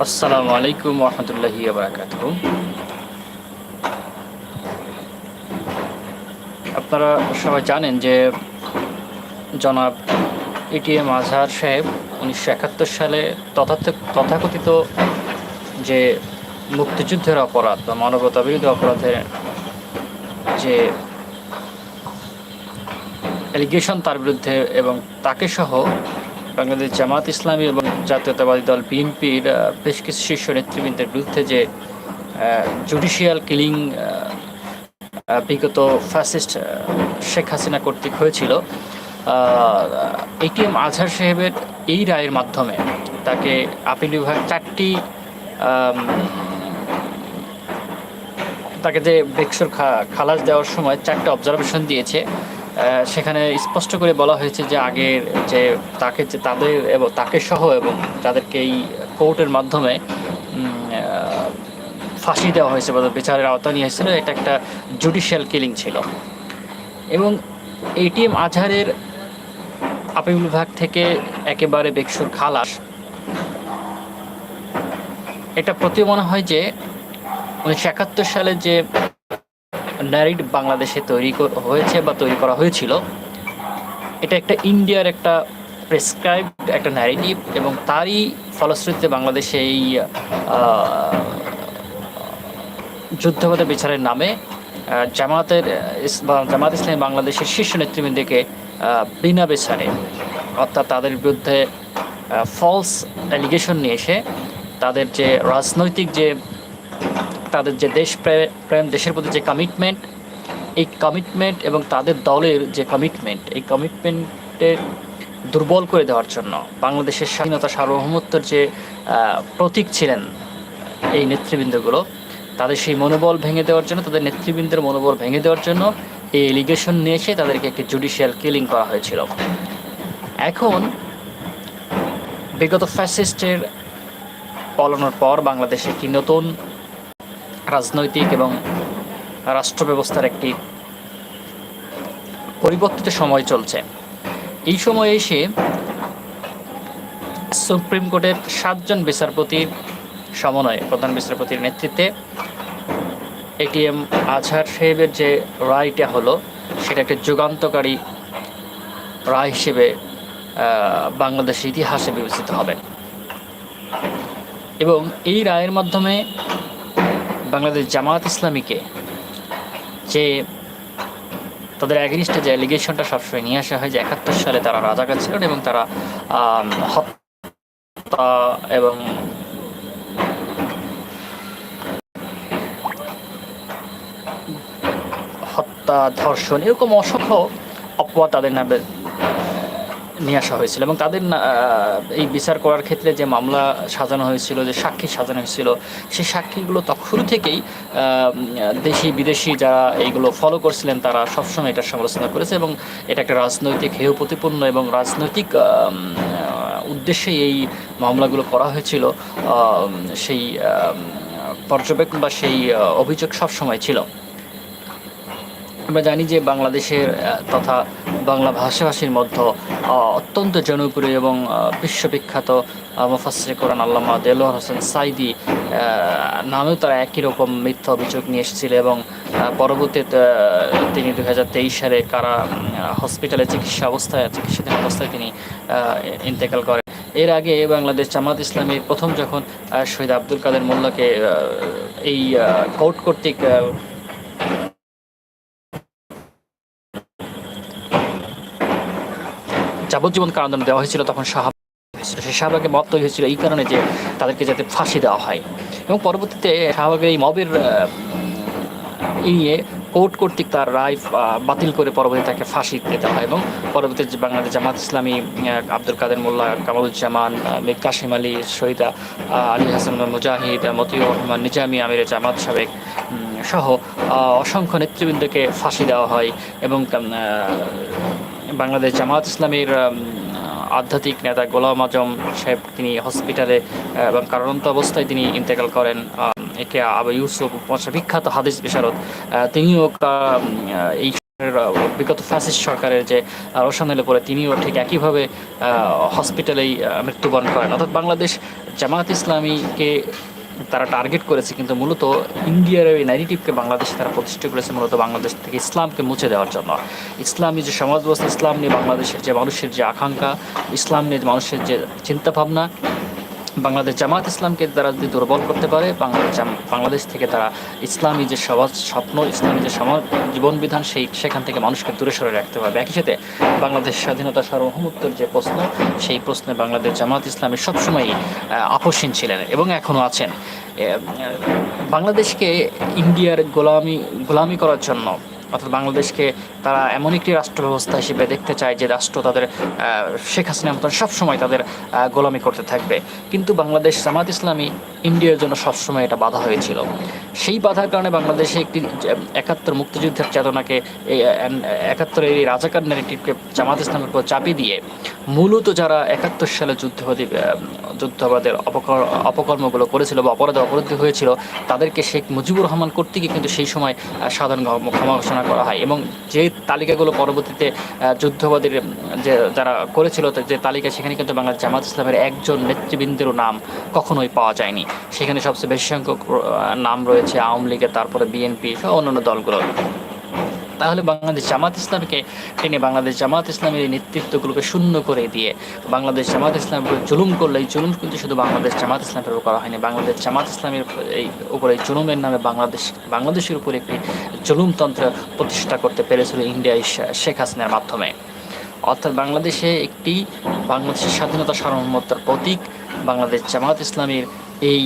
আসসালামু আলাইকুম আপনারা সবাই জানেন যে জনাব এটিএম আজহার সাহেব উনিশশো একাত্তর সালে তথার্থ- তথাকথিত যে মুক্তিযুদ্ধের অপরাধ বা মানবতা বিরোধী অপরাধের যে অ্যালিগেশন তার বিরুদ্ধে এবং তাকে সহ বাংলাদেশ জামাত ইসলামী এবং জাতীয়তাবাদী দল বিএনপির বেশ কিছু শীর্ষ নেতৃবৃন্দের বিরুদ্ধে যে জুডিশিয়াল কিলিং বিগত ফ্যাসিস্ট শেখ হাসিনা কর্তৃক হয়েছিল এটিএম আজহার সাহেবের এই রায়ের মাধ্যমে তাকে আপিল বিভাগ চারটি তাকে যে বেক্সর খালাস দেওয়ার সময় চারটে অবজারভেশন দিয়েছে। সেখানে স্পষ্ট করে বলা হয়েছে যে আগের যে তাকে যে তাদের এবং তাকে সহ এবং তাদেরকে এই কোর্টের মাধ্যমে ফাঁসি দেওয়া হয়েছে বা বিচারের আওতা নিয়ে এটা একটা জুডিশিয়াল কিলিং ছিল। এবং এটিএম আজহারের আপিল বিভাগ থেকে একেবারে বেকসুর খালাস। এটা প্রতি মনে হয় যে উনিশশো একাত্তর সালে যে ন্যারিড বাংলাদেশে তৈরি হয়েছে বা তৈরি করা হয়েছিল। এটা একটা ইন্ডিয়ার একটা প্রেসক্রাইব একটা ন্যারেটিভ এবং তারই ফলশ্রুতিতে বাংলাদেশে এই যুদ্ধগত বিচারের নামে জামাতের জামাত ইসলামী বাংলাদেশের শীর্ষ নেতৃবৃন্দকে বিনা বিচারে, অর্থাৎ তাদের বিরুদ্ধে ফলস অ্যালিগেশন নিয়ে এসে তাদের যে রাজনৈতিক যে, তাদের যে দেশ প্রে- প্রেম, দেশের প্রতি যে কমিটমেন্ট এই কমিটমেন্ট এবং তাদের দলের যে কমিটমেন্ট এই কমিটমেন্টের দুর্বল করে দেওয়ার জন্য বাংলাদেশের স্বাধীনতা সার্বভৌমত্বের যে প্রতীক ছিলেন এই নেতৃবৃন্দগুলো, তাদের সেই মনোবল ভেঙে দেওয়ার জন্য, তাদের নেতৃবৃন্দের মনোবল ভেঙে দেওয়ার জন্য এই এলিগেশন নিয়ে এসে তাদেরকে একটি জুডিশিয়াল কিলিং করা হয়েছিল। এখন বিগত ফ্যাসিস্টের পলানোর পর বাংলাদেশে একটি নতুন রাজনৈতিক এবং রাষ্ট্র ব্যবস্থার একটি পরিবর্তিত সময় চলছে। এই সময়ে এসে সুপ্রিম কোর্টের সাতজন বিচারপতির সমন্বয়ে, প্রধান বিচারপতির নেতৃত্বে এটিএম আজহার সাহেবের যে রায়টা হলো, সেটা একটা যুগান্তকারী রায় হিসেবে বাংলাদেশের ইতিহাসে বিবেচিত হবে। এবং এই রায়ের মাধ্যমে বাংলাদেশ জামায়াত ইসলামীকে যে তাদের অ্যাগেনিস্টে যে অ্যালিগেশনটা সবসময় নিয়ে আসা হয় যে একাত্তর সালে তারা রাজাকার ছিলেন এবং তারা হত্যা এবং হত্যা, ধর্ষণ এরকম অসংখ্য অপবাদ তাদের নামে নিয়ে আসা হয়েছিল এবং তাদের এই বিচার করার ক্ষেত্রে যে মামলা সাজানো হয়েছিল, যে সাক্ষী সাজানো হয়েছিল, সেই সাক্ষীগুলো তখন থেকেই আহ, দেশি বিদেশি যারা এইগুলো ফলো করছিলেন তারা সবসময় এটার সমালোচনা করেছে এবং এটা একটা রাজনৈতিক হেয় প্রতিপন্ন এবং রাজনৈতিক উদ্দেশ্যেই এই মামলাগুলো করা হয়েছিল। সেই পর্যবেক্ষণ বা সেই অভিযোগ সবসময় ছিল। আমরা জানি যে বাংলাদেশের তথা বাংলা ভাষাভাষীর মধ্যে অত্যন্ত জনপ্রিয় এবং বিশ্ববিখ্যাত মুফাসির কোরআন আল্লামা দেলোয়ার হোসেন সাইদি নামেও তারা একই রকম মিথ্যা অভিযোগ নিয়ে এসেছিল এবং পরবর্তীতে তিনি দু হাজার তেইশ সালে কারা হসপিটালে চিকিৎসা অবস্থায়, চিকিৎসাধীন অবস্থায় তিনি ইন্তেকাল করেন। এর আগে বাংলাদেশ জামাত ইসলামীর প্রথম যখন শহীদ আব্দুল কাদের মোল্লাকে এই কোর্ট কর্তৃক যাবজ্জীবন কারাদণ্ড দেওয়া হয়েছিল, তখন শাহাব হয়েছিল। সেই শাহবাগে মত তৈরি হয়েছিল এই কারণে যে তাদেরকে যাতে ফাঁসি দেওয়া হয়। এবং পরবর্তীতে শাহবাগের এই মবের নিয়ে কোর্ট কর্তৃক তার রায় বাতিল করে পরবর্তী তাকে ফাঁসি দিতে হয় এবং পরবর্তীতে বাংলাদেশ জামাত ইসলামী আব্দুল কাদের মোল্লা, কামালুজ্জামান মীর কাশিম আলী শহীদা আলী হাসান মুজাহিদ, মতিউর রহমান, নিজামী আমির জামাত সাবেক সহ অসংখ্য নেতৃবৃন্দকে ফাঁসি দেওয়া হয় এবং বাংলাদেশ জামাত ইসলামীর আধ্যাত্মিক নেতা গোলাম আজম সাহেব, তিনি হসপিটালে এবং কারণত অবস্থায় তিনি ইন্তেকাল করেন একে আবু ইউসুফ বিখ্যাত হাদিস বিশারদ। তিনিও এই বিগত ফ্যাসিস্ট সরকারের যে রোশানেলে পরে তিনিও ঠিক একইভাবে হসপিটালেই মৃত্যুবরণ করেন। অর্থাৎ বাংলাদেশ জামাত ইসলামীকে তারা টার্গেট করেছে কিন্তু মূলত ইন্ডিয়ার ওই ন্যারেটিভকে বাংলাদেশে তারা প্রতিষ্ঠা করেছে, মূলত বাংলাদেশ থেকে ইসলামকে মুছে দেওয়ার জন্য। ইসলামী যে সমাজ ব্যবস্থা ইসলাম নিয়ে বাংলাদেশের যে মানুষের যে আকাঙ্ক্ষা, ইসলাম নিয়ে মানুষের যে চিন্তাভাবনা বাংলাদেশ জামাত ইসলামকে তারা যদি দুর্বল করতে পারে, বাংলাদেশ বাংলাদেশ থেকে তারা ইসলামী যে সমাজ স্বপ্ন, ইসলামী যে সমাজ জীবন বিধান সেই সেখান থেকে মানুষকে দূরে সরে রাখতে পারবে একই সাথে বাংলাদেশ স্বাধীনতা সার্বভৌমত্বের যে প্রশ্ন, সেই প্রশ্নে বাংলাদেশ জামাত ইসলামী সবসময়ই আপোষহীন ছিলেন এবং এখনও আছেন। বাংলাদেশকে ইন্ডিয়ার গোলামি গোলামি করার জন্য অর্থাৎ বাংলাদেশকে তারা এমন একটি রাষ্ট্র ব্যবস্থা হিসেবে দেখতে চায় যে রাষ্ট্র তাদের শেখ হাসিনার মতন সবসময় তাদের গোলামি করতে থাকবে। কিন্তু বাংলাদেশ জামাত ইসলামী ইন্ডিয়ার জন্য সবসময় এটা বাধা হয়েছিল। সেই বাধার কারণে বাংলাদেশে একটি, একাত্তর মুক্তিযুদ্ধের চেতনাকে একাত্তরের এই রাজাকার ন্যারেটিভকে জামাত ইসলামের উপর চাপিয়ে দিয়ে মূলত যারা একাত্তর সালে যুদ্ধবাদী যুদ্ধবাদের অপকর, অপকর্মগুলো করেছিল বা অপরাধে অপরাধী হয়েছিল, তাদেরকে শেখ মুজিবুর রহমান কর্তৃক কিন্তু সেই সময় সাধারণ ক্ষমা- ক্ষমা ঘোষণা করা হয় এবং যে তালিকাগুলো পরবর্তীতে যুদ্ধবাদীর যে যারা করেছিল যে তালিকা, সেখানে কিন্তু বাংলাদেশ জামাত ইসলামের একজন নেতৃবৃন্দেরও নাম কখনোই পাওয়া যায়নি। সেখানে সবচেয়ে বেশি সংখ্যক নাম রয়েছে আওয়ামী লীগের, তারপরে বিএনপি সহ অন্যান্য দলগুলো তাহলে বাংলাদেশ জামাত ইসলামকে টেনে বাংলাদেশ জামাত ইসলামের এই নেতৃত্বগুলোকে শূন্য করে দিয়ে বাংলাদেশ জামাত ইসলামের উপর জুলুম করলে এই জুলুম কিন্তু শুধু বাংলাদেশ জামাত ইসলামের উপর করা হয়নি। বাংলাদেশ জামাত ইসলামের এই উপরে জুলুমের নামে বাংলাদেশ, বাংলাদেশের উপর একটি জুলুমতন্ত্র প্রতিষ্ঠা করতে পেরেছিল ইন্ডিয়া শেখ হাসিনার মাধ্যমে। অর্থাৎ বাংলাদেশে একটি বাংলাদেশের স্বাধীনতা সার্বভৌমত্বের প্রতীক বাংলাদেশ জামাত ইসলামের এই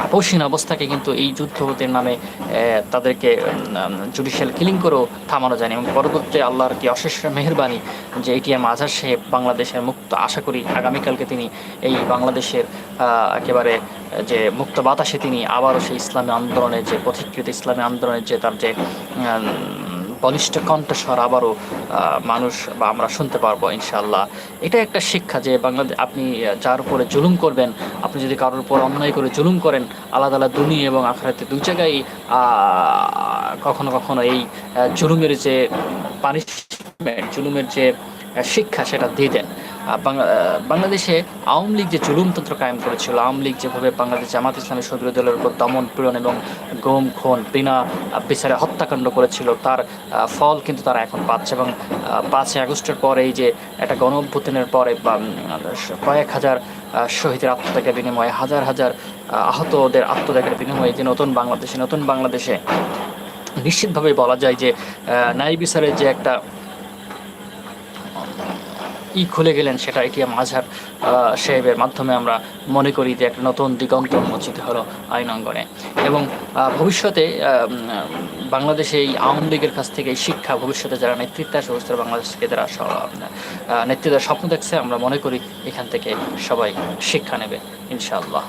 আপোষহীন অবস্থাকে কিন্তু এই যুদ্ধবতের নামে তাদেরকে জুডিশিয়াল কিলিং করেও থামানো যায়নি এবং পরবর্তীতে আল্লাহর কি অশেষ মেহরবানি যে এটিএম আজহার সাহেব বাংলাদেশের মুক্ত, আশা করি আগামীকালকে তিনি এই বাংলাদেশের একেবারে যে মুক্ত বাতাসে তিনি আবারও সেই ইসলামী আন্দোলনের যে, পথিকৃত ইসলামী আন্দোলনের যে তার যে বলিষ্ঠ কণ্ঠস্বর আবারও মানুষ বা আমরা শুনতে পারব ইনশাল্লাহ এটা একটা শিক্ষা যে বাংলাদেশ আপনি যার উপরে জুলুম করবেন, আপনি যদি কারোর উপর অন্যায় করে জুলুম করেন আলাদা আলাদা দুনিয়া এবং আখড়াতে দুই জায়গায় কখনো কখনো এই জুলুমের যে পানিশমেন্ট জুলুমের যে শিক্ষা সেটা দিয়ে দেন। বাংলাদেশে আওয়ামী লীগ যে জুলুমতন্ত্র কায়েম করেছিল আওয়ামী লীগ যেভাবে বাংলাদেশ জামাত ইসলামী সদরীয় দলের উপর দমন পীড়ন এবং গম খুন বিনা বিচারে হত্যাকাণ্ড করেছিল তার ফল কিন্তু তারা এখন পাচ্ছে এবং পাঁচই আগস্টের পরে এই যে একটা গণ অভ্যুত্থানের পরে কয়েক হাজার শহীদের আত্মত্যাগের বিনিময়ে হাজার হাজার আহ, আহতদের আত্মত্যাগের বিনিময়ে যে নতুন বাংলাদেশে নতুন বাংলাদেশে নিশ্চিতভাবে বলা যায় যে ন্যায় বিচারের যে একটা ই খুলে গেলেন, সেটা এটিএম আজহার সাহেবের মাধ্যমে আমরা মনে করি যে একটা নতুন দিগন্ত উন্মোচিত হলো আইন অঙ্গনে এবং ভবিষ্যতে বাংলাদেশে এই আওয়ামী লীগের কাছ থেকে শিক্ষা, ভবিষ্যতে যারা নেতৃত্ব আসে অবস্থা বাংলাদেশকে যারা নেতৃত্বের স্বপ্ন দেখছে, আমরা মনে করি এখান থেকে সবাই শিক্ষা নেবে, ইনশাআল্লাহ।